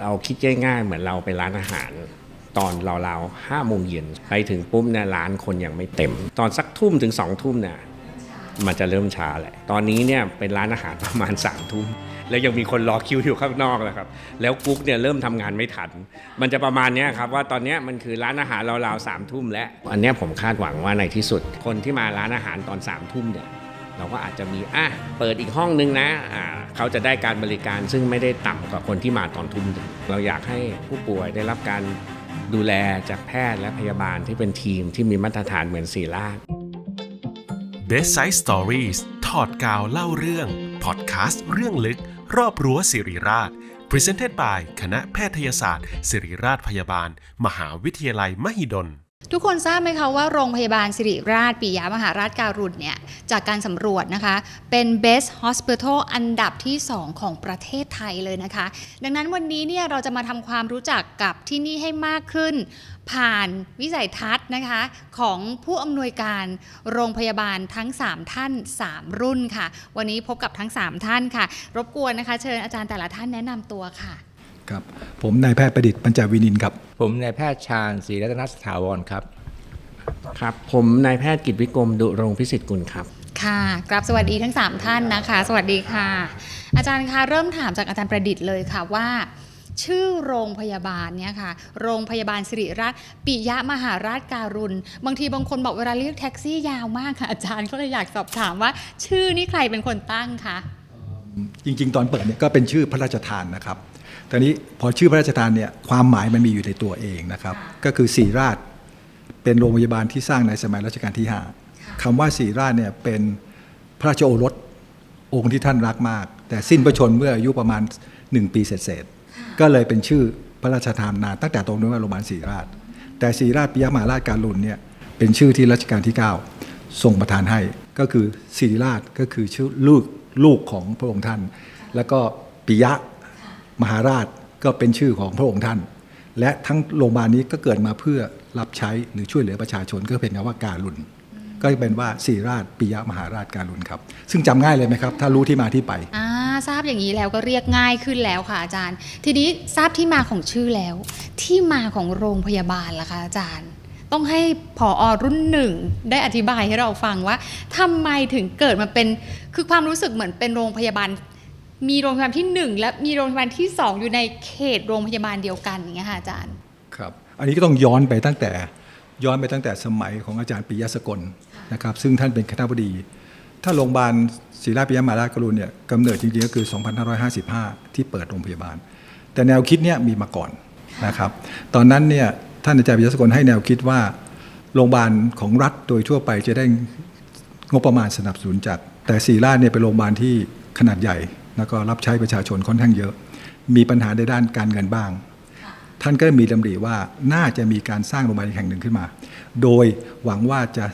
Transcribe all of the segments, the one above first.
เราคิดง่ายๆ เหมือนเราไปร้านอาหาร ตอนเราๆห้าโมงเย็นไปถึงปุ๊บเนี่ยร้านคนยังไม่เต็ม ตอนสักทุ่มถึงสองทุ่มเนี่ยมันจะเริ่มช้าแหละ ตอนนี้เนี่ยเป็นร้านอาหารประมาณสามทุ่มแล้วยังมีคนรอคิวอยู่ข้างนอกแล้วครับ แล้วกุ๊กเนี่ยเริ่มทำงานไม่ทัน มันจะประมาณเนี้ยครับว่าตอนเนี้ยมันคือร้านอาหารราวๆสามทุ่มแล้ว อันเนี้ยผมคาดหวังว่าในที่สุด คนที่มาร้านอาหารตอนสามทุ่มเนี่ย เราก็อาจจะมีอะเปิดอีกห้องนึงนะอ่าเขาจะได้การบริการซึ่งไม่ได้ต่ำกว่าคนที่มาตอนทุ่มหนึ่งเราอยากให้ผู้ป่วยได้รับการดูแลจากแพทย์และพยาบาลที่เป็นทีมที่มีมาตรฐานเหมือนสีราช Best Side Stories ถอดกาวเล่าเรื่อง พอดแคสต์เรื่องลึก รอบรั้วสิริราช Presented by คณะแพทยศาสตร์ ศิริราชพยาบาล มหาวิทยาลัยมหิดล ทุกคนทราบไหมคะว่าโรงพยาบาลสิริราชปิยมหาราชการุณเนี่ยจากการสำรวจนะคะ เป็น best hospital อันดับที่ 2 ของประเทศไทยเลยนะคะ ดังนั้นวันนี้เนี่ยเราจะมาทำความรู้จักกับที่นี่ให้มากขึ้น ผ่านวิสัยทัศน์นะคะของผู้อำนวยการโรงพยาบาลทั้ง 3 ท่าน 3 รุ่นค่ะ วันนี้พบกับทั้ง 3 ท่านค่ะ รบกวนนะคะ เชิญอาจารย์แต่ละท่านแนะนำตัวค่ะ ครับผมนายแพทย์ประดิษฐ์ปัญจวินินทร์ครับ ผมนายแพทย์ชาญศรีรัตนสถาวรครับ ครับ ผมนายแพทย์กิจวิกรมดุรงพิสิทธิ์กุลครับ ค่ะกราบสวัสดีทั้ง 3 ท่านนะคะ สวัสดีค่ะ อาจารย์คะเริ่มถามจากอาจารย์ประดิษฐ์เลยค่ะว่า ชื่อโรงพยาบาลเนี่ยค่ะ โรงพยาบาลสิริราชปิยมหาราชการุณ บางทีบางคนบอกเวลาเรียกแท็กซี่ยาวมากค่ะอาจารย์ก็เลยอยากสอบถามว่า ชื่อนี่ใครเป็นคนตั้งคะจริง ๆ ตอนเปิดเนี่ยก็เป็นชื่อพระราชทานนะครับ ตอนนี้พอชื่อพระราชทานเนี่ยความหมายมันมีอยู่ในตัวเองนะครับ ก็คือศรีราชเป็นโรงพยาบาลที่สร้างในสมัยรัชกาลที่5คำว่าศรีราชเนี่ยเป็นพระราชโอรสองค์ที่ท่านรักมาก แต่สิ้นพระชนม์เมื่ออายุประมาณ 1 ปีเศษๆก็เลยเป็นชื่อพระราชทานนามตั้งแต่ตรงนู้นว่าโรงพยาบาลศรีราช แต่ศรีราชปิยมหาราชการุณเนี่ยเป็นชื่อที่รัชกาลที่ 9 ทรงประทานให้ก็คือศิริราชก็คือชื่อลูกลูกของพระองค์ท่าน แล้วก็ปิยะ มหาราชก็เป็นชื่อของพระองค์ท่าน และทั้งโรงพยาบาลนี้ก็เกิดมาเพื่อรับใช้หรือช่วยเหลือประชาชนก็เป็นคำว่าการุณก็เป็นว่าศริราชปิยมหาราชการุณครับ ซึ่งจำง่ายเลยไหมครับ ถ้ารู้ที่มาที่ไปอ่าทราบอย่างนี้แล้วก็เรียกง่ายขึ้นแล้วค่ะอาจารย์ ทีนี้ทราบที่มาของชื่อแล้ว ที่มาของโรงพยาบาลล่ะคะอาจารย์ ต้องให้ผออรุ่นหนึ่งได้อธิบายให้เราฟังว่าทำไมถึงเกิดมาเป็นคือความรู้สึกเหมือนเป็นโรงพยาบาล มีโรงพยาบาลที่หนึ่งและมีโรงพยาบาลที่สองอยู่ในเขตโรงพยาบาลเดียวกันอย่างเงี้ยค่ะอาจารย์ครับอันนี้ก็ต้องย้อนไปตั้งแต่ย้อนไปตั้งแต่สมัยของอาจารย์ปิยะสกลนะครับซึ่งท่านเป็นคณะบดี ถ้าโรงพยาบาลศิริราชปิยมาราชกรุณเนี่ยกำเนิดจริงๆก็คือ 2555 ที่เปิดโรงพยาบาล แต่แนวคิดเนี่ยมีมาก่อนนะครับตอนนั้นเนี่ยท่านอาจารย์ปิยะสกลให้แนวคิดว่าโรงพยาบาลของรัฐโดยทั่วไปจะได้งบประมาณสนับสนุนจากแต่ศิริราชเนี่ยเป็นโรงพยาบาลที่ขนาดใหญ่ แล้วก็รับใช้ประชาชนค่อนข้างเยอะ มีปัญหาในด้านการเงินบ้าง ท่านก็มีดำริว่าน่าจะมีการสร้างโรงพยาบาลแห่งหนึ่งขึ้นมา โดยหวังว่าจะ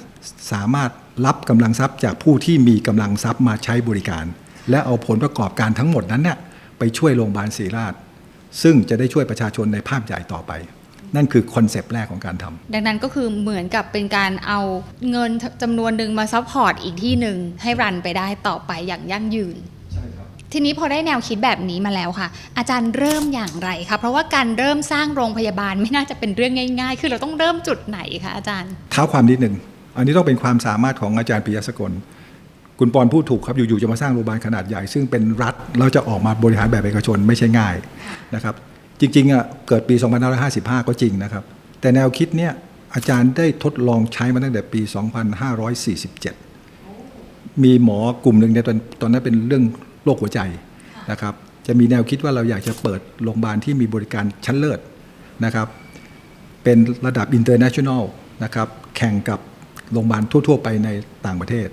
สามารถรับกำลังทรัพย์จากผู้ที่มีกำลังทรัพย์มาใช้บริการ และเอาผลประกอบการทั้งหมดนั้นเนี่ยไปช่วยโรงพยาบาลศรีราช ซึ่งจะได้ช่วยประชาชนในภาพใหญ่ต่อไป นั่นคือคอนเซปต์แรกของการทำดังนั้นก็คือเหมือนกับเป็นการเอาเงินจำนวนหนึ่งมาซัพพอร์ตอีกที่หนึ่งให้รันไปได้ต่อไปอย่างยั่งยืน ทีนี้พอได้แนวคิดแบบนี้มาแล้วค่ะ อาจารย์เริ่มอย่างไรคะเพราะว่าการเริ่มสร้างโรงพยาบาลไม่น่าจะเป็นเรื่องง่าย ๆ คือเราต้องเริ่มจุดไหนคะอาจารย์เท้าความนิดหนึ่งอันนี้ต้องเป็นความสามารถของอาจารย์ปิยะสกลคุณปอนพูดถูกครับอยู่ๆจะมาสร้างโรงพยาบาลขนาดใหญ่ ซึ่งเป็นรัฐเราจะออกมาบริหารแบบเอกชนไม่ใช่ง่ายนะครับจริงๆอะเกิดปี 2555 ก็จริงนะครับ แต่แนวคิดเนี่ยอาจารย์ได้ทดลองใช้มาตั้งแต่ปี 2547 มีหมอกลุ่มหนึ่งในยตอนตอนนั้นเป็นเรื่อง โรคหัวใจนะครับจะมีแนวคิดว่าเราอยากจะเปิดโรงพยาบาลที่มีบริการชั้นเลิศนะครับ เป็นระดับ international นะครับ แข่งกับโรงพยาบาลทั่ว ๆ ไปในต่างประเทศ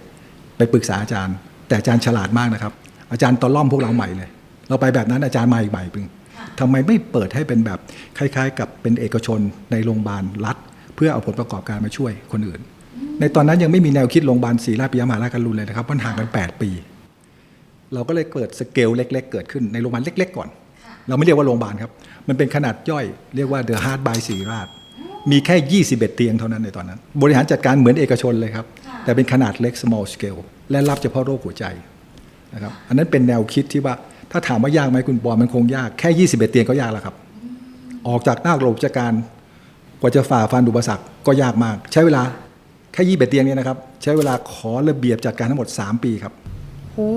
ไปปรึกษาอาจารย์ แต่อาจารย์ฉลาดมากนะครับ อาจารย์ตอนล่อมพวกเราใหม่เลย เราไปแบบนั้นอาจารย์มาอีกใบพึงทำไมไม่เปิดให้เป็นแบบคล้าย ๆ กับเป็นเอกชนในโรงพยาบาลรัฐ เพื่อเอาผลประกอบการมาช่วยคนอื่น ในตอนนั้นยังไม่มีแนวคิดโรงพยาบาลศรีราชปิยมหาราชการุณเลยนะครับมันห่างกัน 8 ปี เราก็เลยเกิดสเกลเล็ก ๆ เกิดขึ้นในโรงพยาบาลเล็ก ๆ ก่อน เราไม่เรียกว่าโรงพยาบาลครับ มันเป็นขนาดย่อยเรียกว่า The Heart by ศรีราช มีแค่ 21 เตียงเท่านั้นในตอนนั้น บริหารจัดการเหมือนเอกชนเลยครับ แต่เป็นขนาดเล็ก small scale และรับเฉพาะโรคหัวใจนะครับอันนั้นเป็นแนวคิดที่ว่าถ้าถามว่ายากไหมคุณปอมันคงยากแค่ 21 เตียงก็ยากแล้วครับ ออกจากหน้าโรงพยาการกว่าจะฝ่าฟันอุปสรรคก็ยากมาก ใช้เวลาแค่21เตียงเนี่ยนะครับ ใช้เวลาขอระเบียบจัดการทั้งหมด 3 ปีครับ โอ้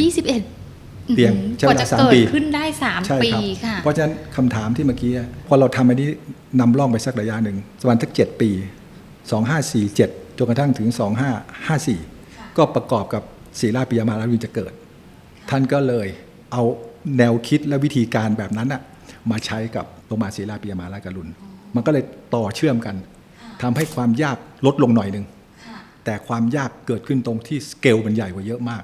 ยี่สิบเอ็ดเตียงใช้กเวว่าลาจะสามเกิดปีขึ้นได้สามใช่ปีครับค่ะ เพราะฉะนั้นคำถามที่เมื่อกี้พอเราทำอันนี้นำร่องไปสักระยะหนึ่งประมาณสักเจ็ดปี2547จนกระทั่งถึง2554ก็ประกอบกับศีลาปิยมาลาวินจะเกิด ท่านก็เลยเอาแนวคิดและวิธีการแบบนั้นน่ะมาใช้กับโรงพยาบาลศรีราชปิยมาราชการุณ มันก็เลยต่อเชื่อมกันทำให้ความยากลดลงหน่อยหนึ่งแต่ความยากเกิดขึ้นตรงที่สเกลมันใหญ่กว่าเยอะมาก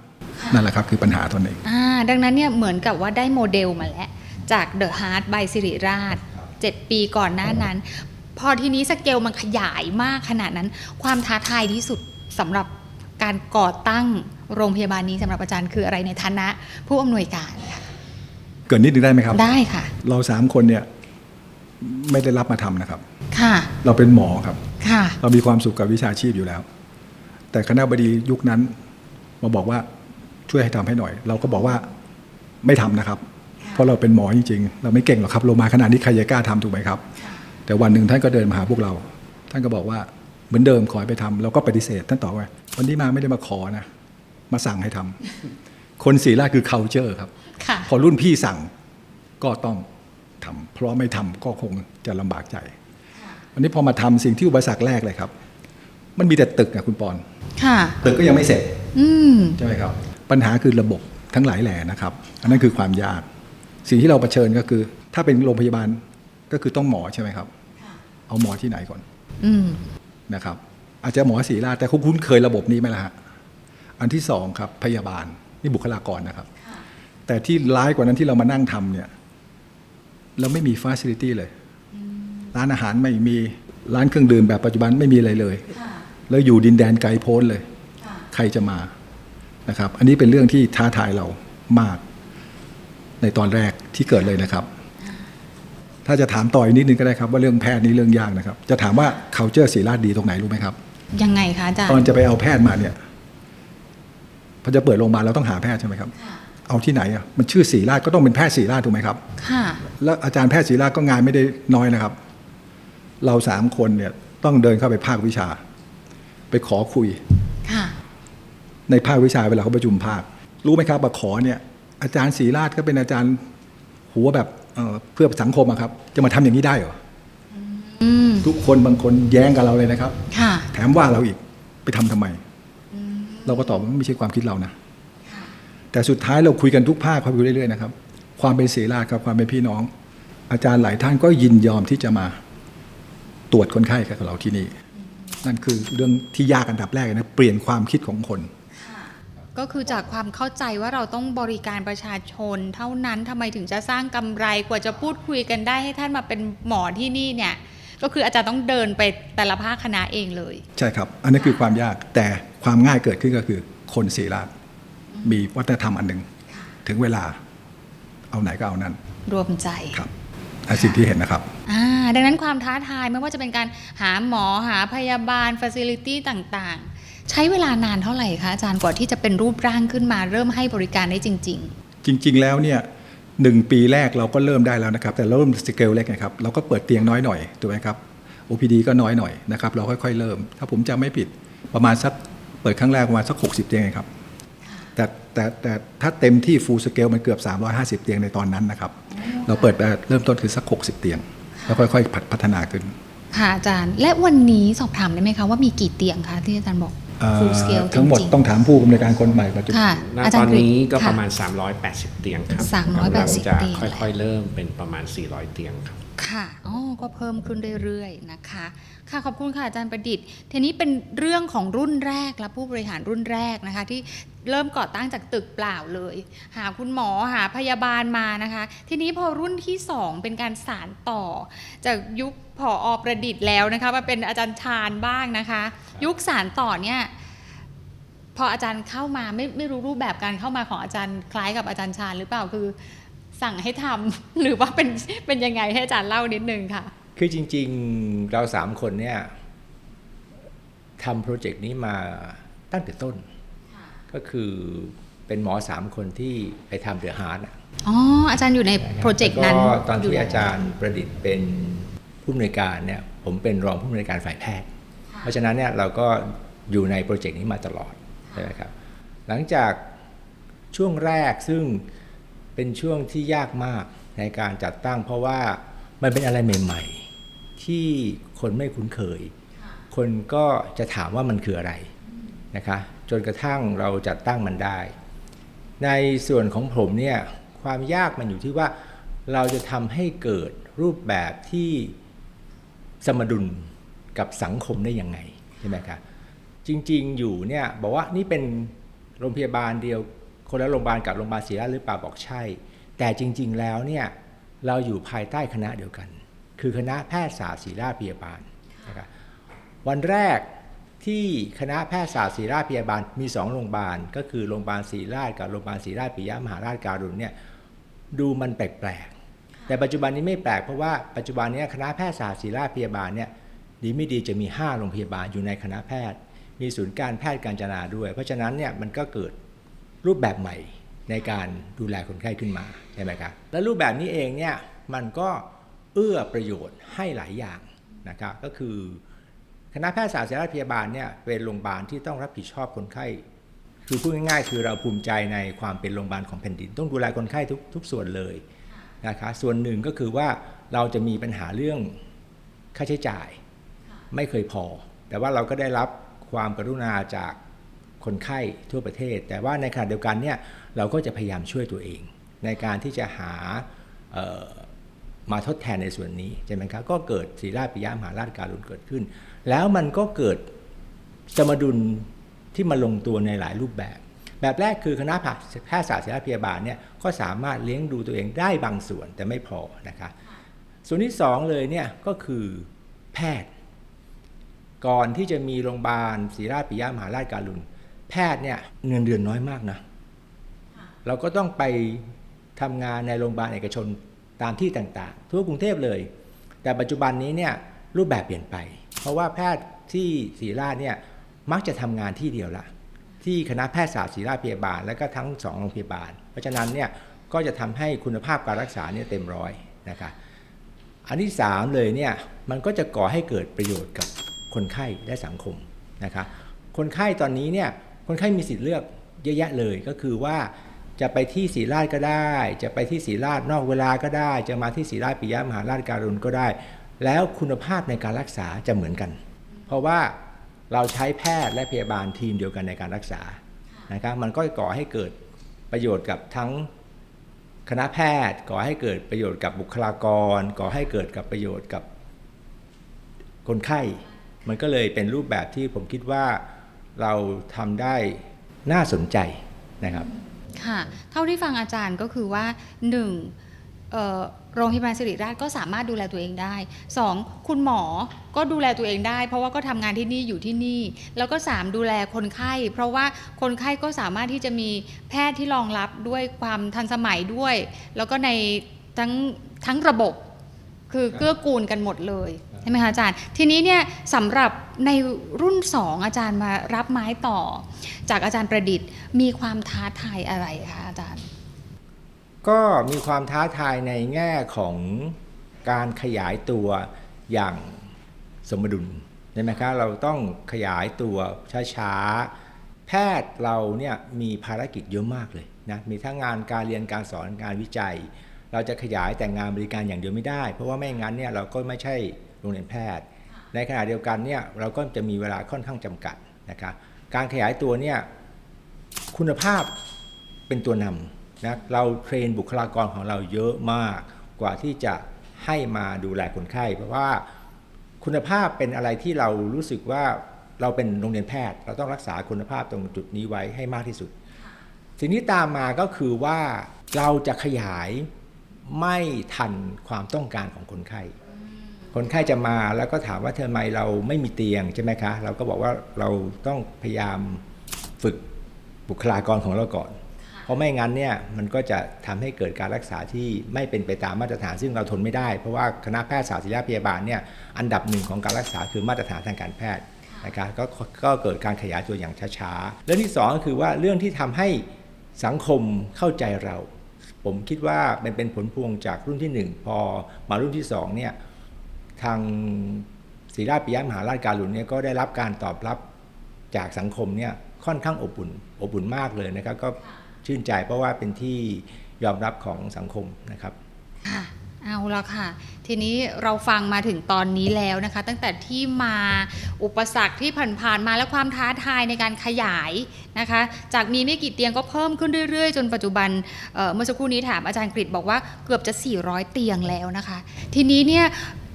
นั่นแหละครับคือปัญหาตัวเองอ่าดังนั้นเนี่ยเหมือนกับว่าได้โมเดลมาแล้ว จาก The Heart by สิริราช 7 ปีก่อนหน้านั้น พอทีนี้สเกลมันขยายมากขนาดนั้น ความท้าทายที่สุดสำหรับการก่อตั้งโรงพยาบาลนี้สำหรับอาจารย์คืออะไรในฐานะ ผู้อำนวยการค่ะเกิดนิดนึงได้ไหมครับ ได้ค่ะ เราสามคนเนี่ยไม่ได้รับมาทำนะครับ ค่ะ เราเป็นหมอครับ ค่ะ เรามีความสุขกับวิชาชีพอยู่แล้ว แต่คณะบดียุคนั้นมาบอกว่า ช่วยให้ทำให้หน่อย เราก็บอกว่าไม่ทำนะครับ เพราะเราเป็นหมอจริงๆ เราไม่เก่งหรอกครับโลมาขนาดนี้ใครจะกล้าทำถูกไหมครับ แต่วันหนึ่งท่านก็เดินมาหาพวกเรา ท่านก็บอกว่าเหมือนเดิมขอให้ไปทำเราก็ปฏิเสธ ท่านตอบว่าวันนี้มาไม่ได้มาขอนะ มาสั่งให้ทำคนศรีราชคือ culture ครับค่ะพอรุ่นพี่สั่งก็ต้องทำเพราะไม่ทำก็คงจะลำบากใจ วันนี้พอมาทำสิ่งที่อุปสรรคแรกเลยครับ มันมีแต่ตึกอะคุณปอนค่ะตึกก็ยังไม่เสร็จอืมใช่ไหมครับ ปัญหาคือระบบทั้งหลายแหล่นะครับ อันนั้นคือความยาก สิ่งที่เราเผชิญก็คือ ถ้าเป็นโรงพยาบาลก็คือต้องหมอใช่ไหมครับ เอาหมอที่ไหนก่อนอืมนะครับ อาจจะหมอศรีราชแต่คุณคุ้นเคยระบบนี้ไหมล่ะฮะอันที่สองครับพยาบาลนี่บุคลากรนะครับ แต่ที่ร้ายกว่านั้นที่เรามานั่งทำเนี่ย เราไม่มีฟ a ซิลิตี้เลย ร้านอาหารไม่มีร้านเครื่องดื่มแบบปัจจุบันไม่มีอะไรเลย แล้วอยู่ดินแดนไกลโพ้นเลย ใครจะมา นะครับ อันนี้เป็นเรื่องที่ท้าทายเรามาก ในตอนแรกที่เกิดเลยนะครับ ถ้าจะถามต่ออีกนิดนึงก็ได้ครับ ว่าเรื่องแพทย์นี่เรื่องยากนะครับ จะถามว่า culture ศรีราชดีตรงไหนรู้ไหมครับ ยังไงคะอาจารตอนย์จะไปเอาแพทย์มาเนี่ยพอจะเปิดโรงพยาบาลเราต้องหาแพทย์ใช่ไหมครับ เอาที่ไหนอะ มันชื่อศรีราชก็ต้องเป็นแพทย์ศรีราชถูกไหมครับ ค่ะ แล้วอาจารย์แพทย์ศรีราชก็งานไม่ได้น้อยนะครับ เราสามคนเนี่ยต้องเดินเข้าไปภาควิชา ไปขอคุยค่ะ ในภาควิชาเวลาเขาประชุมภาค รู้ไหมครับว่าขอเนี่ยอาจารย์ศรีราชก็เป็นอาจารย์หัวแบบเอ่อเพื่อสังคมอะครับ จะมาทำอย่างนี้ได้เหรออืมทุกคนบางคนแย้งกับเราเลยนะครับค่ะแถมว่าเราอีกไปทำทำไม เราก็ตอบว่าไม่ใช่ความคิดเรานะแต่สุดท้ายเราคุยกันทุกภาคคุยเรื่อยๆนะครับ ความเป็นเสราชกับความเป็นพี่น้อง อาจารย์หลายท่านก็ยินยอมที่จะมาตรวจคนไข้กับเราที่นี่ นั่นคือเรื่องที่ยากอันดับแรกเลยนะเปลี่ยนความคิดของคน ก็คือจากความเข้าใจว่าเราต้องบริการประชาชน เท่านั้นทำไมถึงจะสร้างกำไรกว่าจะพูดคุยกันได้ให้ท่านมาเป็นหมอที่นี่เนี่ยก็คืออาจารย์ต้องเดินไปแต่ละภาคคณะเองเลย ใช่ครับ อันนี้คือความยากแต่ความง่ายเกิดขึ้นก็คือคนเสราชมีวัฒนธรรมอันหนึ่งถึงเวลาเอาไหนก็เอานั้น รวมใจครับอันสิ่งที่เห็นนะครับอ่าดังนั้นความท้าทายไม่ว่าจะเป็นการหาหมอหาพยาบาลฟ a ซิลิตี้ต่างๆ ใช้เวลานานเท่าไหร่คะอาจารย์กว่าที่จะเป็นรูปร่างขึ้นมาเริ่มให้บริการได้จริงจริง ๆ แล้วเนี่ยหนึ่งปีแรกเราก็เริ่มได้แล้วนะครับ แต่เราเริ่มสเกลเล็กนะครับเราก็เปิดเตียงน้อยหน่อยถูกไหมครับ OPD ก็น้อยหน่อยนะครับเราค่อยๆเริ่ม ถ้าผมจำไม่ผิดประมาณสักเปิดครั้งแรกประมาณสัก 60 เตียงเองครับแต่แต่แต่ถ้าเต็มที่ฟูลสเกลมันเกือบ 350 เตียงในตอนนั้นนะครับ เราเปิดไปเริ่มต้นคือสัก 60 เตียง แล้วค่อยๆพัฒนาขึ้นๆค่ะอาจารย์ และวันนี้สอบถามได้ไหมคะว่ามีกี่เตียงคะที่อาจารย์บอกเอ่อ full scale จทั้งหมดริงต้องถามผู้อำนวยการคนใหม่ปัจจุๆบัน ค่ะณอาตจารอนย์กฤษนี้ก็ค่ประมาณ380 เตียงครับ380กำลังจะเตียง ค่อยๆ เริ่มเป็นประมาณ 400 เตียงครับ ค่ะอ๋อก็เพิ่มขึ้นเรื่อยๆนะคะ ค่ะ ขอบคุณค่ะอาจารย์ประดิษฐ์ ทีนี้เป็นเรื่องของรุ่นแรกและผู้บริหารรุ่นแรกนะคะ ที่เริ่มก่อตั้งจากตึกเปล่าเลย หาคุณหมอหาพยาบาลมานะคะ ทีนี้พอรุ่นที่ 2 เป็นการสานต่อ จากยุคผออประดิษฐ์แล้วนะคะมาเป็นอาจารย์ชาญบ้างนะคะ ยุคสานต่อเนี่ยพออาจารย์เข้ามาไม่ไม่รู้รูปแบบการเข้ามาของอาจารย์คล้ายกับอาจารย์ชาญหรือเปล่าคือ สั่งให้ทำหรือว่าเป็นเป็นยังไงให้อาจารย์เล่านิดนึงค่ะ คือจริง ๆเราสามคนเนี่ยทำโปรเจกต์นี้มาตั้งแต่ต้น ก็คือไปเป็นหมอสามคนที่ไปทำเดือฮาร์ดอ๋ออาจารย์อยู่ในโปรเจกต์นั้นแล้วก็ตอนที่ยู่แล้วอาจารย์ประดิษฐ์เป็นผู้อำนวยการเนี่ยผมเป็นรองผู้อำนวยการฝ่ายแพทย์ เพราะฉะนั้นเนี่ยเราก็อยู่ในโปรเจกต์นี้มาตลอดใช่ไหมครับหลังจากช่วงแรกซึ่ง เป็นช่วงที่ยากมากในการจัดตั้ง เพราะว่ามันเป็นอะไรใหม่ ๆ ที่คนไม่คุ้นเคย คนก็จะถามว่ามันคืออะไรนะคะจนกระทั่งเราจัดตั้งมันได้ ในส่วนของผมเนี่ยความยากมันอยู่ที่ว่าเราจะทำให้เกิดรูปแบบที่สมดุลกับสังคมได้ยังไงใช่ไหมครับจริงๆอยู่เนี่ยบอกว่านี่เป็นโรงพยาบาลเดียว คนละโรงพยาบาลกับโรงพยาบาลศรีราชหรือเปล่าบอกใช่ แต่จริง ๆ แล้วเนี่ยเราอยู่ภายใต้คณะเดียวกัน คือคณะแพทยศาสตร์ศรีราชพยาบาลนะครับวันแรกที่คณะแพทยศาสตร์ศิริราชพยาบาลมีสองโรงพยาบาล ก็คือโรงพยาบาลศิริราชกับโรงพยาบาลศิริราชปิยมหาราชการุณเนี่ยดูมันแปลกๆ แต่ปัจจุบันนี้ไม่แปลกเพราะว่าปัจจุบันนี้คณะแพทยศาสตร์ศิริราชพยาบาลเนี่ยดีไม่ดีจะมี 5 โรงพยาบาลอยู่ในคณะแพทย์ มีศูนย์การแพทย์การจนาด้วย เพราะฉะนั้นเนี่ยมันก็เกิด รูปแบบใหม่ในการดูแลคนไข้ขึ้นมาใช่ไหมครับและรูปแบบนี้เองเนี่ยมันก็เอื้อประโยชน์ให้หลายอย่างนะครับก็คือคณะแพทยศาสตร์ศิริพยาบาลเนี่ยเป็นโรงพยาบาลที่ต้องรับผิดชอบคนไข้คือพูดง่ายๆ คือเราภูมิใจในความเป็นโรงพยาบาลของแผ่นดิน ต้องดูแลคนไข้ทุกทุกส่วนเลยนะคะส่วนหนึ่งก็คือว่าเราจะมีปัญหาเรื่องค่าใช้จ่าย ไม่เคยพอ แต่ว่าเราก็ได้รับความกรุณาจาก คนไข้ทั่วประเทศ แต่ว่าในขณะเดียวกันเนี่ยเราก็จะพยายามช่วยตัวเอง ในการที่จะหามาทดแทนในส่วนนี้ใช่ไหมครับก็เกิดศีราปิยมหาราชการุณเกิดขึ้น แล้วมันก็เกิดสมดุลที่มาลงตัวในหลายรูปแบบ แบบแรกคือคณะแพทยศาสตร์ศิริพยาบาลเนี่ยก็สามารถเลี้ยงดูตัวเองได้บางส่วนแต่ไม่พอนะคะส่วนที่สองเลยเนี่ยก็คือแพทย์ ก่อนที่จะมีโรงพยาบาลศรีราปิยมหาราชการุณ แพทย์เนี่ยเงินเดือนน้อยมากนะเราก็ต้องไปทำงานในโรงพยาบาลเอกชนตามที่ต่างๆ ทั่วกรุงเทพเลย แต่ปัจจุบันนี้เนี่ยรูปแบบเปลี่ยนไป เพราะว่าแพทย์ที่ศรีราชเนี่ยมักจะทำงานที่เดียวละที่คณะแพทยศาสตร์ศรีราชพยาบาล และก็ทั้งสองโรงพยาบาล เพราะฉะนั้นเนี่ยก็จะทำให้คุณภาพการรักษาเนี่ยเต็มร้อยนะคะอันที่สามเลยเนี่ยมันก็จะก่อให้เกิดประโยชน์กับคนไข้และสังคมนะคะคนไข้ตอนนี้เนี่ย คนไข้มีสิทธิ์เลือกเยอะแยะเลยก็คือว่าจะไปที่ศรีราชก็ได้ จะไปที่ศรีราชนอกเวลาก็ได้ จะมาที่ศรีราชปิยมหาราชการุณก็ได้ แล้วคุณภาพในการรักษาจะเหมือนกัน เพราะว่าเราใช้แพทย์และพยาบาลทีมเดียวกันในการรักษานะครับมันก็ก่อให้เกิดประโยชน์กับทั้งคณะแพทย์ก่อให้เกิดประโยชน์กับบุคลากรก่อให้เกิดกับประโยชน์กับคนไข้ มันก็เลยเป็นรูปแบบที่ผมคิดว่า เราทำได้น่าสนใจนะครับ ค่ะ เท่าที่ฟังอาจารย์ก็คือว่าหนึ่งโรงพยาบาลสิริราชก็สามารถดูแลตัวเองได้สองคุณหมอก็ดูแลตัวเองได้ เพราะว่าก็ทำงานที่นี่อยู่ที่นี่ แล้วก็สามดูแลคนไข้ เพราะว่าคนไข้ก็สามารถที่จะมีแพทย์ที่รองรับด้วยความทันสมัยด้วย แล้วก็ในทั้งทั้งระบบคือเกื้อกูลกันหมดเลย ใช่ไหมคะอาจารย์ ทีนี้เนี่ยสำหรับในรุ่นสองอาจารย์มารับไม้ต่อ จากอาจารย์ประดิษฐ์ มีความท้าทายอะไรคะอาจารย์ ก็มีความท้าทายในแง่ของการขยายตัวอย่างสมดุลใช่ไหมครับเราต้องขยายตัวช้าๆ แพทย์เราเนี่ยมีภารกิจเยอะมากเลยนะมีทั้งงานการเรียนการสอนงานวิจัย เราจะขยายแต่งานบริการอย่างเดียวไม่ได้ เพราะว่าไม่งั้นเนี่ยเราก็ไม่ใช่ โรงเรียนแพทย์ ในขณะเดียวกันเนี่ยเราก็จะมีเวลาค่อนข้างจำกัดนะครับการขยายตัวเนี่ยคุณภาพเป็นตัวนำนะเราเทรนบุคลากรของเราเยอะมากกว่าที่จะให้มาดูแลคนไข้ เพราะว่าคุณภาพเป็นอะไรที่เรารู้สึกว่าเราเป็นโรงเรียนแพทย์ เราต้องรักษาคุณภาพตรงจุดนี้ไว้ให้มากที่สุดสิ่งที่ตามมาก็คือว่าเราจะขยายไม่ทันความต้องการของคนไข้ คนไข้จะมาแล้วก็ถามว่าทำไมเราไม่มีเตียงใช่ไหมคะ เราก็บอกว่าเราต้องพยายามฝึกบุคลากรของเราก่อน เพราะไม่งั้นเนี่ยมันก็จะทำให้เกิดการรักษาที่ไม่เป็นไปตามมาตรฐานซึ่งเราทนไม่ได้ เพราะว่าคณะแพทยศาสตร์ศิริราชพยาบาลเนี่ยอันดับหนึ่งของการรักษาคือมาตรฐานทางการแพทย์นะครับก็ก็เกิดการขยายตัวอย่างช้าๆเรื่องที่สองก็คือว่าเรื่องที่ทำให้สังคมเข้าใจเรา ผมคิดว่ามันเป็นผลพวงจากรุ่นที่หนึ่งพอมารุ่นที่สองเนี่ย ทางศรีราชปิยมหาราชการุณเนี่ยก็ได้รับการตอบรับจากสังคมเนี่ยค่อนข้างอบอุ่นอบอุ่นมากเลยนะครับ ก็ชื่นใจเพราะว่าเป็นที่ยอมรับของสังคมนะครับค่ะเอาละค่ะ ทีนี้เราฟังมาถึงตอนนี้แล้วนะคะ ตั้งแต่ที่มาอุปสรรคที่ผ่านๆมาและความท้าทายในการขยายนะคะ จากมีไม่กี่เตียงก็เพิ่มขึ้นเรื่อยๆ จนปัจจุบันเอ่อเมื่อสักครู่นี้ถามอาจารย์กฤษบอกว่าเกือบจะ 400 เตียงแล้วนะคะ ทีนี้เนี่ย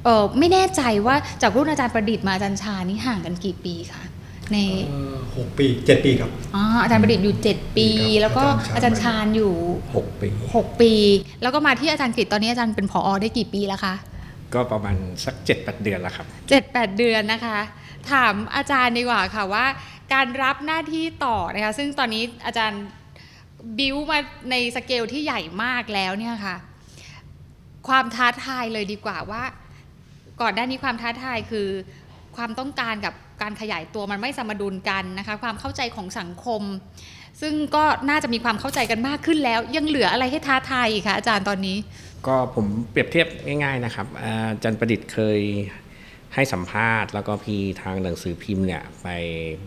เอ่อไม่แน่ใจว่าจากรุ่นอาจารย์ประดิษฐ์มาอาจารย์ชานี่ห่างกันกี่ปีคะในเอ่อหกปีเจ็ดปีครับ อ๋ออาจารย์ประดิษฐ์อยู่ 7 ปี ครับแล้วก็อาอาจาจารรย์ย์ชาชาญอยู่6ปี6 ปี แล้วก็มาที่อาจารย์กฤษตอนนี้อาจารย์เป็นผอได้กี่ปีแล้วคะ ก็ประมาณสัก7จ็ดเดือนแล้วครับ เจ็ดแปดเดือนนะคะ ถามอาจารย์ดีกว่าค่ะว่า การรับหน้าที่ต่อนะคะซึ่งตอนนี้อาจารย์บิวมาในสเกลที่ใหญ่มากแล้วเนี่ยค่ะ ความท้าทายเลยดีกว่าว่า ก่อนหน้านี้ความท้าทายคือ ความต้องการกับการขยายตัวมันไม่สมดุลกันนะคะ ความเข้าใจของสังคม ซึ่งก็น่าจะมีความเข้าใจกันมากขึ้นแล้ว ยังเหลืออะไรให้ท้าทายอีกคะอาจารย์ตอนนี้ ก็ผมเปรียบเทียบง่ายๆนะครับอาอาจันประดิษฐ์เคยให้สัมภาษณ์แล้วก็พี่ทางหนังสือพิมพ์เนี่ยไป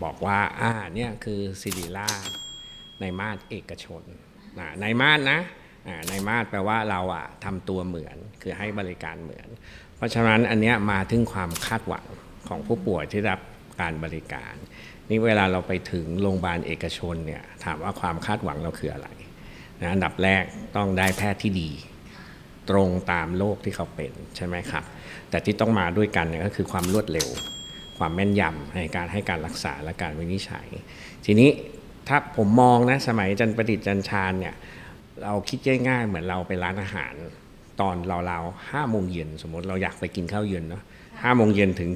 บอกว่าอ่าเนี่ยคือศิริราในมาตรเอกชนนะในมาตรนะอ่าในมาตรแปลว่าเราอะทำตัวเหมือนคือให้บริการเหมือน ราะฉะนั้นอันนี้มาถึงความคาดหวังของผู้ป่วยที่รับการบริการ นี่เวลาเราไปถึงโรงพยาบาลเอกชนเนี่ยถามว่าความคาดหวังเราคืออะไรนะอันดับแรกต้องได้แพทย์ที่ดี ตรงตามโรคที่เขาเป็นใช่ไหมครับแต่ที่ต้องมาด้วยกันเนี่ยก็คือความรวดเร็ว ความแม่นยำในการให้การรักษาและการวินิจฉัย ทีนี้ถ้าผมมองนะสมัยจันประดิษฐ์จันชาญเนี่ยเราคิดง่ายๆเหมือนเราไปร้านอาหาร ตอนเราๆห้าโมงเย็นสมมติเราอยากไปกินข้าวเย็นเนาะห้าโมงเย็นถึง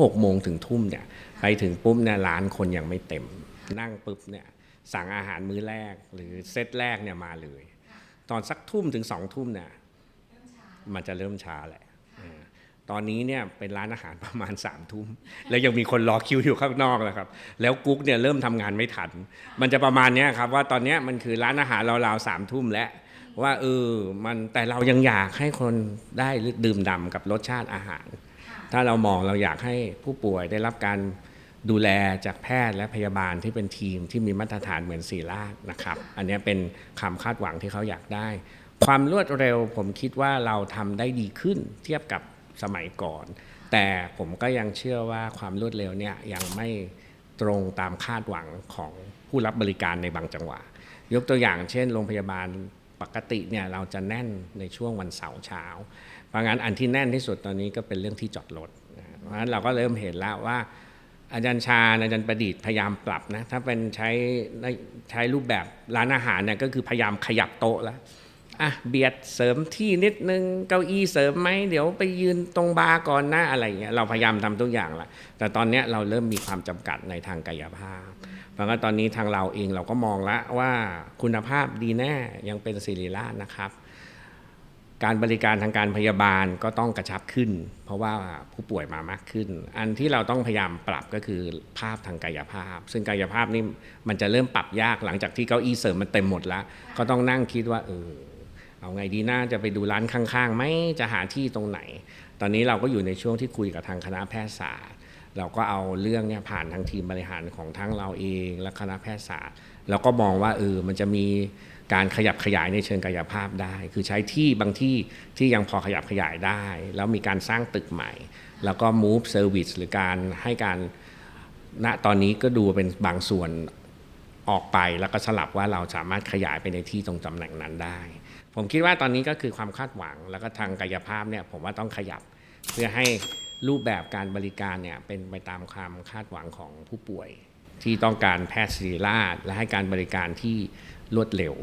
หกโมงถึงทุ่มเนี่ยไปถึงปุ๊บเนี่ยร้านคนยังไม่เต็ม นั่งปุ๊บเนี่ยสั่งอาหารมื้อแรกหรือเซตแรกเนี่ยมาเลย ตอนสักทุ่มถึงสองทุ่มเนี่ยมันจะเริ่มช้าแหละเออตอนนี้เนี่ยเป็นร้านอาหารประมาณสามทุ่มแล้วยังมีคนรอคิวอยู่ข้างนอกแล้วครับ แล้วกุ๊กเนี่ยเริ่มทำงานไม่ทัน มันจะประมาณเนี้ยครับว่าตอนเนี้ยมันคือร้านอาหารเราวๆสามทุ่มแล้ว ว่าเออมันแต่เรายังอยากให้คนได้ดื่มด่ำกับรสชาติอาหาร ถ้าเรามองเราอยากให้ผู้ป่วยได้รับการดูแลจากแพทย์และพยาบาลที่เป็นทีมที่มีมาตรฐานเหมือนศรีราชนะครับ อันเนี้ยเป็นคำคาดหวังที่เขาอยากได้ ความรวดเร็วผมคิดว่าเราทำได้ดีขึ้นเทียบกับสมัยก่อน แต่ผมก็ยังเชื่อว่าความรวดเร็วเนี่ยยังไม่ตรงตามคาดหวังของผู้รับบริการในบางจังหวะ ยกตัวอย่างเช่น โรงพยาบาลป กติเนี่ยเราจะแน่นในช่วงวันเสาร์เช้า เพราะงั้นอันที่แน่นที่สุดตอนนี้ก็เป็นเรื่องที่จอดรถเพราะฉะนั้นเราก็เริ่มเห็นแล้วว่าอาจารย์ชาอาจารย์ประดิษฐ์พยายามปรับนะถ้าเป็นใช้ใช้รูปแบบร้านอาหารเนี่ยก็คือพยายามขยับโต๊ะแล้ว อะเบียดเสริมที่นิดนึงเก้าอี้เสริมไหมเดี๋ยวไปยืนตรงบาร์ก่อนหน้าอะไรเงี้ยเราพยายามทำทุกอย่างละแต่ตอนเนี้ยเราเริ่มมีความจำกัดในทางกายภาพ เพราะงั้นตอนนี้ทางเราเองเราก็มองล้วว่าคุณภาพดีแน่ยังเป็นศิริราชนะครับ การบริการทางการพยาบาลก็ต้องกระชับขึ้น เพราะว่าผู้ป่วยมามากขึ้น อันที่เราต้องพยายามปรับก็คือภาพทางกายภาพ ซึ่งกายภาพนี่มันจะเริ่มปรับยากหลังจากที่เก้าอี้เสริมมันเต็มหมดแล้ว ก็ต้องนั่งคิดว่าเออ เอาไงดีน่าจะไปดูร้านข้างๆไหมจะหาที่ตรงไหน ตอนนี้เราก็อยู่ในช่วงที่คุยกับทางคณะแพทยศาสตร์ เราก็เอาเรื่องเนี่ยผ่านทางทีมบริหารของทั้งเราเองและคณะแพทยศาสตร์เราก็มองว่าเออมันจะมีการขยับขยายในเชิงกายภาพได้ คือใช้ที่บางที่ที่ยังพอขยับขยายได้ แล้วมีการสร้างตึกใหม่ แล้วก็ move service หรือการให้การณตอนนี้ก็ดูเป็นบางส่วน ออกไปแล้วก็สลับว่าเราสามารถขยายไปในที่ตรงตำแหน่งนั้นได้ ผมคิดว่าตอนนี้ก็คือความคาดหวัง แล้วก็ทางกายภาพเนี่ยผมว่าต้องขยับ เพื่อให้รูปแบบการบริการเนี่ยเป็นไปตามความคาดหวังของผู้ป่วย ที่ต้องการแพทย์ศิริราช และให้การบริการที่รวดเร็ว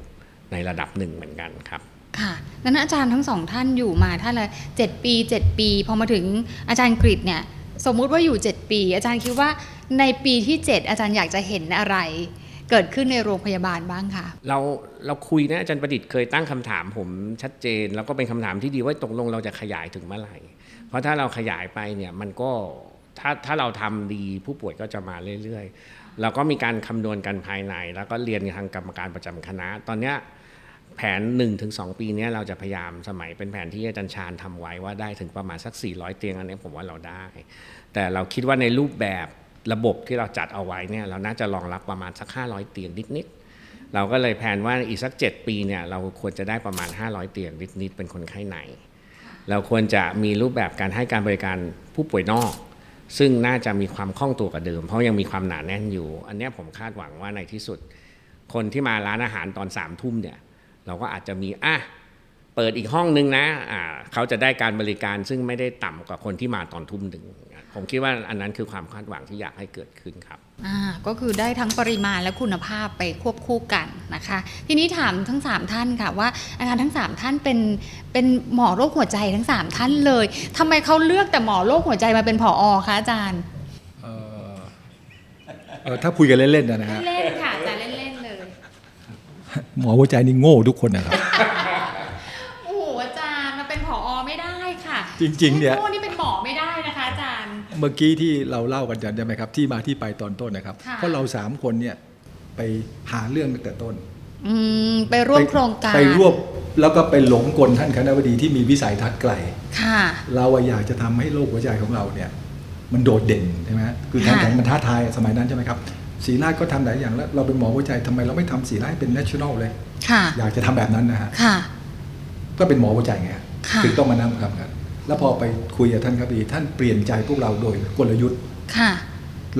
ในระดับหนึ่งเหมือนกันครับค่ะนั้นอาจารย์ทั้งสองท่านอยู่มาท่านละเจ็ดปีเจ็ดปี พอมาถึงอาจารย์กฤษเนี่ยสมมุติว่าอยู่ 7 ปี อาจารย์คิดว่าในปีที่ 7 อาจารย์อยากจะเห็นอะไร เกิดขึ้นในโรงพยาบาลบ้างคะเราเราคุยนะอาจารย์ประดิษฐ์เคยตั้งคำถามผมชัดเจน แล้วก็เป็นคำถามที่ดีว่าตกลงเราจะขยายถึงเมื่อไหร่ เพราะถ้าเราขยายไปเนี่ยมันก็ถ้าถ้าเราทำดีผู้ป่วยก็จะมาเรื่อยๆเราก็มีการคำนวณกันภายใน แล้วก็เรียนทางกรรมการประจำคณะ ตอนเนี้ยแผน 1-2 ปีนี้เราจะพยายามสมัยเป็นแผนที่อาจารย์ชาญทำไว้ว่าได้ถึงประมาณสัก 400 เตียงอันนี้ผมว่าเราได้ แต่เราคิดว่าในรูปแบบ ระบบที่เราจัดเอาไว้เนี่ยเราน่าจะรองรับประมาณสัก 500 เตียงนิดๆ เราก็เลยแผนว่าอีกสัก 7 ปีเนี่ยเราควรจะได้ประมาณ 500 เตียงนิดๆ เป็นคนไข้ใน เราควรจะมีรูปแบบการให้การบริการผู้ป่วยนอก ซึ่งน่าจะมีความคล่องตัวกว่าเดิม เพราะยังมีความหนาแน่นอยู่ อันนี้ผมคาดหวังว่าในที่สุด คนที่มาร้านอาหารตอนสามทุ่มเนี่ยเราก็อาจจะมีอะเปิดอีกห้องนึงนะอ่าเขาจะได้การบริการซึ่งไม่ได้ต่ำกว่าคนที่มาตอนทุ่มหนึ่ง ผมคิดว่าอันนั้นคือความคาดหวังที่อยากให้เกิดขึ้นครับอ่าก็คือได้ทั้งปริมาณและคุณภาพไปควบคู่กันนะคะ ทีนี้ถามทั้ง 3 ท่านค่ะว่าอาจารย์ทั้ง 3 ท่านเป็นเป็นหมอโรคหัวใจทั้ง 3 ท่านเลยทำไมเขาเลือกแต่หมอโรคหัวใจมาเป็นผอคะอาจารย์เอ่อเอ่อถ้าคุยกันเล่นๆนะนะฮะเล่นค่ะอาจารย์เล่นๆเลย หมอหัวใจนี่โง่ทุกคนนะครับโอ้โหอาจารย์มาเป็นผอไม่ได้ค่ะจริงๆเนี่ย เมื่อกี้ที่เราเล่ากันจำได้ไหมครับ ที่มาที่ไปตอนต้นนะครับ ค่ะ เพราะเราสามคนเนี่ยไปหาเรื่องตั้งแต่ต้น อืมไปร่วมไปโครงการไปรวบแล้วก็ไปหลงกลท่านคณะบดีที่มีวิสัยทัศน์ไกล ค่ะ เราอะอยากจะทำให้โลกหัวใจของเราเนี่ย มันโดดเด่นใช่ไหมฮะคือทางค่ะ แข่งมันท้าทายสมัยนั้นใช่ไหมครับศรีราชก็ทำหลายอย่างแล้วเราเป็นหมอหัวใจทำไมเราไม่ทำศรีราชให้เป็น national เลย ค่ะ อยากจะทำแบบนั้นนะฮะค่ะ ก็เป็นหมอหัวใจไงฮะค่ะ ถึงต้องมานั่งทำกัน แล้วพอไปคุยกับท่านครับดีท่านเปลี่ยนใจพวกเราโดยกลยุทธ์ ค่ะ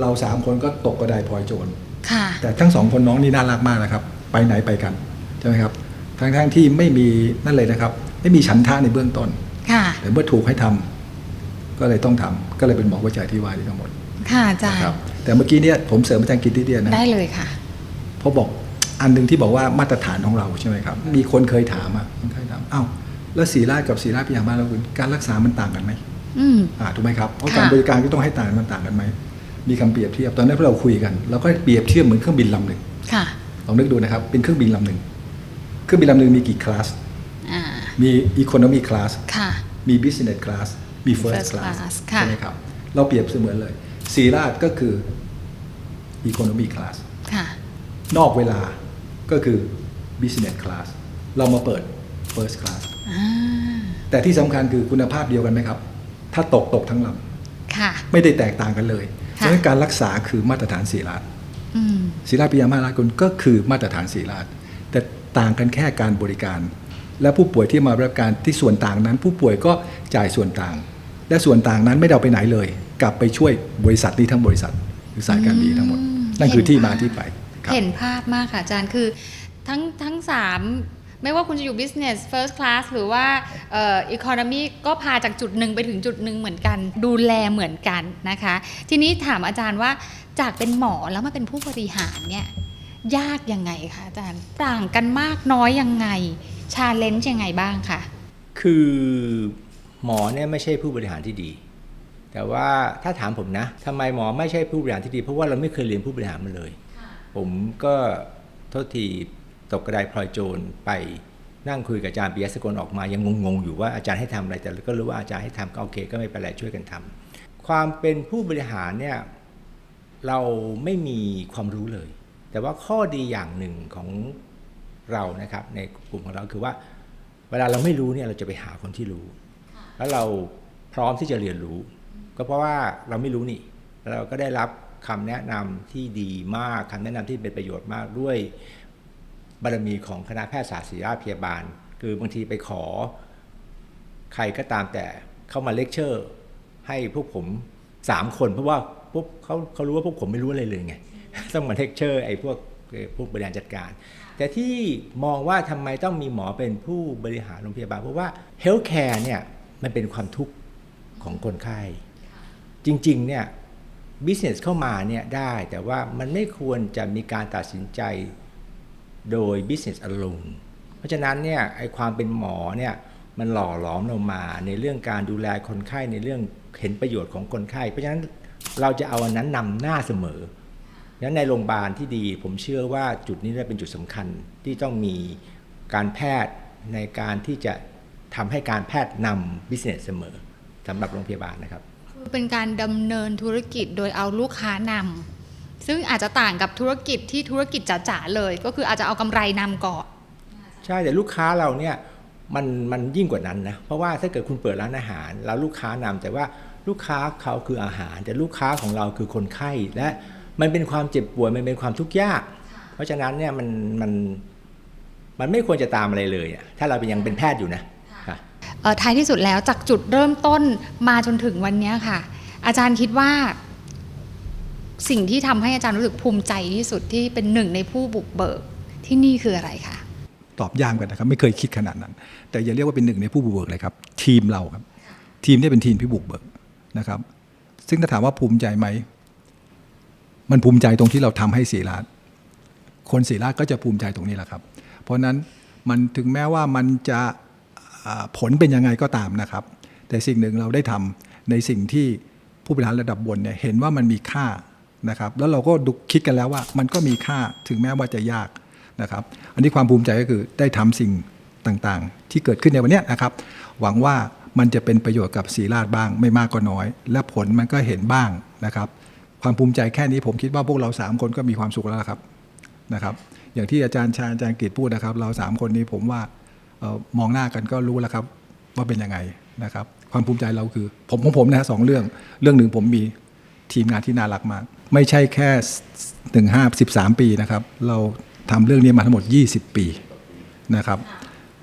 เราสามคนก็ตกกระไดพลอยโจร ค่ะ แต่ทั้งสองคนน้องนี่น่ารักมากนะครับ ไปไหนไปกันใช่ไหมครับทั้งทั้งๆที่ไม่มีนั่นเลยนะครับ ไม่มีฉันท่าในเบื้องต้น ค่ะ แต่เมื่อถูกให้ทำก็เลยต้องทำก็เลยเป็นหมอหัวใจที่ว่านี้ทั้งหมดค่ะอาจารนะย์ครับ แต่เมื่อกี้เนี่ยผมเสริมอาจารย์กิตติเดียนนะได้เลยค่ะ เพราะบอกอันหนึงที่บอกว่ามาตรฐานของเราใช่ไหมครับ มีคนเคยถามอะคนเคยถามอ้าว แล้วศรีราชกับศรีราชพยาบาลเราคุณการรักษามันต่างกันไหมอืมอ่าถูกไหมครับเพราะค่ะการบริการก็ต้องให้ต่างกันมันต่างกันไหมมีคำเปรียบเทียบตอนนั้นเราคุยกันเราก็เปรียบเทียบเหมือนเครื่องบินลำหนึ่งค่ะลองนึกดูนะครับ เป็นเครื่องบินลำหนึ่งเครื่องบินลำหนึ่งมีกี่คลาสอ่ามี Economy Class ค่ะมี Business Class มี First First Class Class ค่ะใช่ไหมครับ เราเปรียบเสมือนเลยสีราชก็คือ Economy Class ค่ะนอกเวลาก็คือ Business Class เรามาเปิด First Class อ่า แต่ที่สำคัญคือคุณภาพเดียวกันไหมครับ ถ้าตกตกทั้งลค่ะำไม่ได้แตกต่างกันเลย เพค่ะราะฉะนั้นการรักษาคือมาตรฐานสีราชอืมศิลาปิยามาราชกุลก็คือมาตรฐานศรีราชแต่ต่างกันแค่การบริการ และผู้ป่วยที่มารับการที่ส่วนต่างนั้น ผู้ป่วยก็จ่ายส่วนต่าง และส่วนต่างนั้นไม่ได้เอาไปไหนเลย กลับไปช่วยบริษัทนี้ทั้งบริษัทหรือสายการบินทั้งหมดอืมนั่นคือที่เห็นมาภาพที่ไปครับเห็นภาพมากค่ะอาจารย์คือทั้งทั้งสาม ไม่ว่าคุณจะอยู่ business first class หรือว่าเอ่อ economy ก็พาจากจุดหนึ่งไปถึงจุดหนึ่งเหมือนกัน ดูแลเหมือนกันนะคะ ทีนี้ถามอาจารย์ว่าจากเป็นหมอแล้วมาเป็นผู้บริหารเนี่ยยากยังไงคะอาจารย์ต่างกันมากน้อยยังไงชาเลนจ์ยังไงบ้างคะคือหมอเนี่ยไม่ใช่ผู้บริหารที่ดี แต่ว่าถ้าถามผมนะทำไมหมอไม่ใช่ผู้บริหารที่ดี เพราะว่าเราไม่เคยเรียนผู้บริหารมาเลย ผมก็โทษที ตกกระไดพลอยโจรไปนั่งคุยกับอาจารย์ปิยะสกลออกมายังงงๆอยู่ว่าอาจารย์ให้ทำอะไรแต่ก็รู้ว่าอาจารย์ให้ทำก็โอเค ก็ไม่เป็นไรช่วยกันทำความเป็นผู้บริหารเนี่ยเราไม่มีความรู้เลย แต่ว่าข้อดีอย่างหนึ่งของเรานะครับในกลุ่มของเราคือว่า เวลาเราไม่รู้เนี่ยเราจะไปหาคนที่รู้ แล้วเราพร้อมที่จะเรียนรู้ ก็เพราะว่าเราไม่รู้นี่เราก็ได้รับคำแนะนำที่ดีมากคำแนะนำที่เป็นประโยชน์มากด้วย บารมีของคณะแพทยศาสตร์ศิริราชพยาบาล คือบางทีไปขอ ใครก็ตามแต่เข้ามาเลคเชอร์ ให้พวกผมสามคน เพราะว่าพวกเขาเขารู้ว่าพวกผมไม่รู้อะไรเลยไงต้องมาเลคเชอร์ไอ้พวกเอ่อพวกบริหารจัดการ แต่ที่มองว่าทำไมต้องมีหมอเป็นผู้บริหารโรงพยาบาล เพราะว่าเฮลท์แคร์เนี่ยมันเป็นความทุกข์ของคนไข้ จริงๆเนี่ย business เข้ามาเนี่ยได้แต่ว่ามันไม่ควรจะมีการตัดสินใจ โดย business alone เพราะฉะนั้นเนี่ยไอความเป็นหมอเนี่ยมันหล่อหลอมเรามาในเรื่องการดูแลคนไข้ในเรื่องเห็นประโยชน์ของคนไข้ เพราะฉะนั้นเราจะเอาอันนั้นนำหน้าเสมองั้นในโรงพยาบาลที่ดี ผมเชื่อว่าจุดนี้เป็นจุดสำคัญที่ต้องมีการแพทย์ในการที่จะทำให้การแพทย์นำ business เสมอสำหรับโรงพยาบาลนะครับคือเป็นการดำเนินธุรกิจโดยเอาลูกค้านำ ซึ่งอาจจะต่างกับธุรกิจที่ธุรกิจจ๋าๆเลย ก็คืออาจจะเอากำไรนำก่อนใช่แต่ลูกค้าเราเนี่ยมันมันยิ่งกว่านั้นนะเพราะว่าถ้าเกิดคุณเปิดร้านอาหาร แล้วลูกค้านำแต่ว่าลูกค้าเขาคืออาหาร แต่ลูกค้าของเราคือคนไข้และมันเป็นความเจ็บป่วยมันเป็นความทุกข์ยาก เพราะฉะนั้นเนี่ยมันมันมันไม่ควรจะตามอะไรเลยอะถ้าเราเป็นยังเป็นแพทย์อยู่นะค่ะเอ่อท้ายที่สุดแล้วจากจุดเริ่มต้นมาจนถึงวันเนี้ยค่ะ อาจารย์คิดว่า สิ่งที่ทำให้อาจารย์รู้สึกภูมิใจที่สุดที่เป็นหนึ่งในผู้บุกเบิกที่นี่คืออะไรคะตอบยากกันนะครับ ไม่เคยคิดขนาดนั้น แต่อย่าเรียกว่าเป็นหนึ่งในผู้บุกเบิกเลยครับ ทีมเราครับ ทีมนี้เป็นทีมผู้บุกเบิกนะครับ ซึ่งถ้าถามว่าภูมิใจไหมมันภูมิใจตรงที่เราทำให้ศรีราชคนศรีราชก็จะภูมิใจตรงนี้แหละครับ เพราะนั้นมันถึงแม้ว่ามันจะผลเป็นยังไงก็ตามนะครับ แต่สิ่งหนึ่งเราได้ทำในสิ่งที่ผู้บริหารระดับบนเนี่ยเห็นว่ามันมีค่า นะครับแล้วเราก็ดูคิดกันแล้วว่ามันก็มีค่าถึงแม้ว่าจะยากนะครับอันนี้ความภูมิใจก็คือได้ทำสิ่งต่างๆ ที่เกิดขึ้นในวันนี้นะครับ หวังว่ามันจะเป็นประโยชน์กับศรีราชบ้างไม่มากก็น้อย และผลมันก็เห็นบ้างนะครับ ความภูมิใจแค่นี้ผมคิดว่าพวกเราสามคนก็มีความสุขแล้วละครับนะครับอย่างที่อาจารย์ชาญอาจารย์กฤษพูดนะครับ เราสามคนนี้ผมว่าออมองหน้ากันก็รู้แล้วครับว่าเป็นยังไงนะครับ ความภูมิใจเราคือ ผมของผมนะฮะสองเรื่อง เรื่องหนึ่งผมมี ทีมงานที่น่ารักมาก ไม่ใช่แค่หนึ่งห้าสิบสามปีนะครับ เราทำเรื่องนี้มาทั้งหมด 20 ปีนะครับ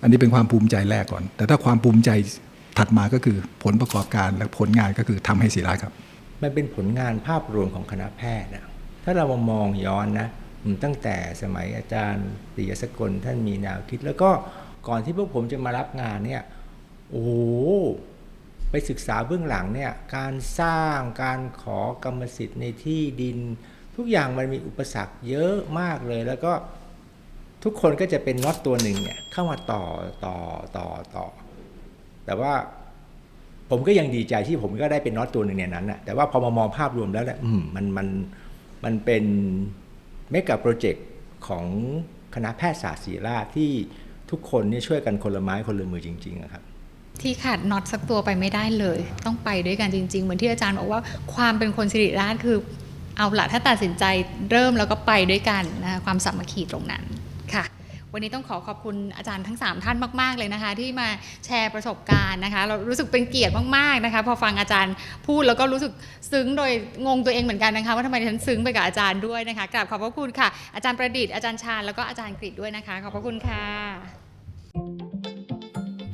อันนี้เป็นความภูมิใจแรกก่อน แต่ถ้าความภูมิใจถัดมาก็คือผลประกอบการและผลงานก็คือทำให้ศรีราครับ มันเป็นผลงานภาพรวมของคณะแพทย์นะถ้าเรามามองย้อนนะตั้งแต่สมัยอาจารย์ปิยสกลท่านมีแนวคิด แล้วก็ก่อนที่พวกผมจะมารับงานเนี่ย โอ้ ไปศึกษาเบื้องหลังเนี่ยการสร้างการขอกรรมสิทธิ์ในที่ดิน ทุกอย่างมันมีอุปสรรคเยอะมากเลย แล้วก็ทุกคนก็จะเป็นน็อตตัวหนึ่งเนี่ยเข้ามาต่อต่อต่อต่อ แต่ว่าผมก็ยังดีใจที่ผมก็ได้เป็นน็อตตัวหนึ่งในนั้นนะแต่ว่าพอมามองภาพรวมแล้วเนี่ยอืมมันมันมันเป็นเมกะโปรเจกต์ของคณะแพทยศาสตร์ศิริราชที่ทุกคนเนี่ยช่วยกันคนละไม้คนละมือจริงๆครับ ที่ขาดน็อตสักตัวไปไม่ได้เลย ต้องไปด้วยกันจริง ๆ เหมือนที่อาจารย์บอกว่าความเป็นคนสิริราชคือ เอาละถ้าตัดสินใจเริ่มแล้วก็ไปด้วยกันนะความสามัคคีตรงนั้นค่ะ วันนี้ต้องขอขอบคุณอาจารย์ทั้ง 3 ท่านมาก ๆ เลยนะคะ ที่มาแชร์ประสบการณ์นะคะ เรารู้สึกเป็นเกียรติมากๆนะคะ พอฟังอาจารย์พูดแล้วก็รู้สึกซึ้งโดยงงตัวเองเหมือนกันนะคะว่าทำไมฉันซึ้งไปกับอาจารย์ด้วยนะคะกราบขอบพระคุณค่ะ อาจารย์ประดิษฐ์อาจารย์ชาญแล้วก็อาจารย์กฤษด้วยนะคะ ขอบพระคุณค่ะ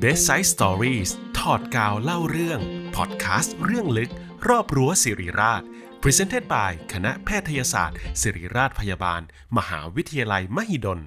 Best Side Stories ถอดกาวเล่าเรื่อง พอดแคสต์เรื่องลึก รอบรั้วสิริราช Presented by คณะแพทยศาสตร์ ศิริราชพยาบาล มหาวิทยาลัยมหิดล